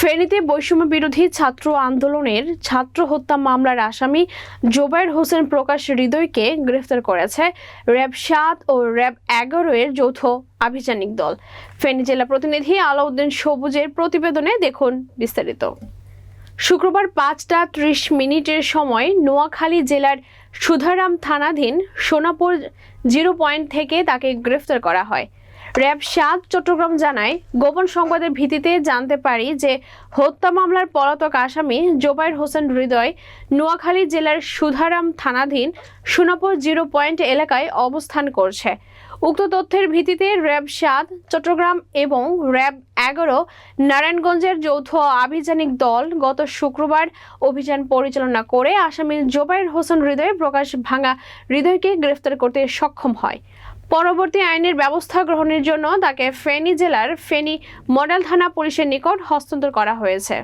ফেনীতে বৈষম্য বিরোধী ছাত্র আন্দোলনের ছাত্র হত্যা মামলার আসামি জোবায়ের হোসেন প্রকাশ হৃদয়কে গ্রেফতার করেছে র্যাব সাত ও র্যাব এগারো এর যৌথ আভিযানিক দল। ফেনী জেলা প্রতিনিধি আলাউদ্দিন সবুজের প্রতিবেদনে দেখুন বিস্তারিত। শুক্রবার পাঁচটা ত্রিশ মিনিটের সময় নোয়াখালী জেলার সুধারাম থানাধীন সোনাপুর জিরো পয়েন্ট থেকে তাকে গ্রেফতার করা হয়। র্যাব সাত চট্টগ্রাম জানায়, গোপন সংবাদের ভিত্তিতে জানতে পারি যে হত্যা মামলার পলাতক আসামি জোবাইর হোসেন হৃদয় নোয়াখালী জেলার সুধারাম থানাধীন সোনাপুর জিরো পয়েন্ট এলাকায় অবস্থান করছে। উক্ত তথ্যের ভিত্তিতে র্যাব সাত চট্টগ্রাম এবং র্যাব এগারো নারায়ণগঞ্জের যৌথ আভিযানিক দল গত শুক্রবার অভিযান পরিচালনা করে আসামি জোবাইর হোসেন হৃদয় প্রকাশ ভাঙা হৃদয়কে গ্রেফতার করতে সক্ষম হয়। পরবর্তী আইনের ব্যবস্থা গ্রহণের জন্য তাকে ফেনী জেলার ফেনী মডেল থানা পুলিশের নিকট হস্তান্তর করা হয়েছে।